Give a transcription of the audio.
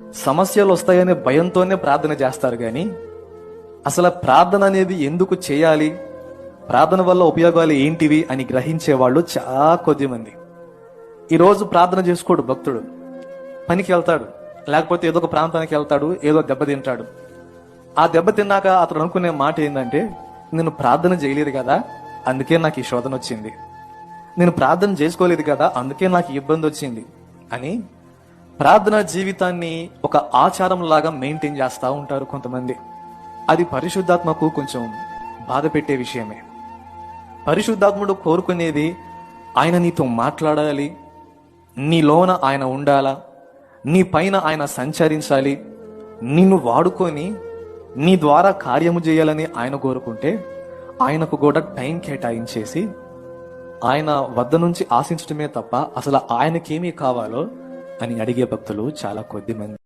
సమస్యలు వస్తాయనే భయంతోనే ప్రార్థన చేస్తారు కానీ అసలు ప్రార్థన అనేది ఎందుకు చేయాలి? ప్రార్థన వల్ల ఉపయోగాలు ఏంటివి అని గ్రహించే వాళ్ళు చాలా కొద్ది మంది. ఈరోజు ప్రార్థన చేసుకోడు భక్తుడు. పనికి వెళ్తాడు. లేకపోతే ఏదో ఒక ప్రాంతానికి వెళ్తాడు ఏదో దెబ్బ తింటాడు. ఆ దెబ్బ తిన్నాక అతడు అనుకునే మాట ఏంటంటే నేను ప్రార్థన చేయలేదు కదా అందుకే నాకు ఈ శోధన వచ్చింది. నేను ప్రార్థన చేసుకోలేదు కదా అందుకే నాకు ఇబ్బంది వచ్చింది అని ప్రార్థన జీవితాన్ని ఒక ఆచారం లాగా మెయింటైన్ చేస్తూ ఉంటారు కొంతమంది. అది పరిశుద్ధాత్మకు కొంచెం బాధ పెట్టే విషయమే. పరిశుద్ధాత్ముడు కోరుకునేది ఆయన నీతో మాట్లాడాలి నీలోన ఆయన ఉండాలా నీ పైన ఆయన సంచరించాలి నిన్ను వాడుకొని నీ ద్వారా కార్యము చేయాలని ఆయన కోరుకుంటే ఆయనకు కూడా టైం కేటాయించేసి ఆయన వద్ద నుంచి ఆశించడమే తప్ప అసలు ఆయనకేమీ కావాలో అని అడిగే భక్తులు చాలా కొద్ది మంది.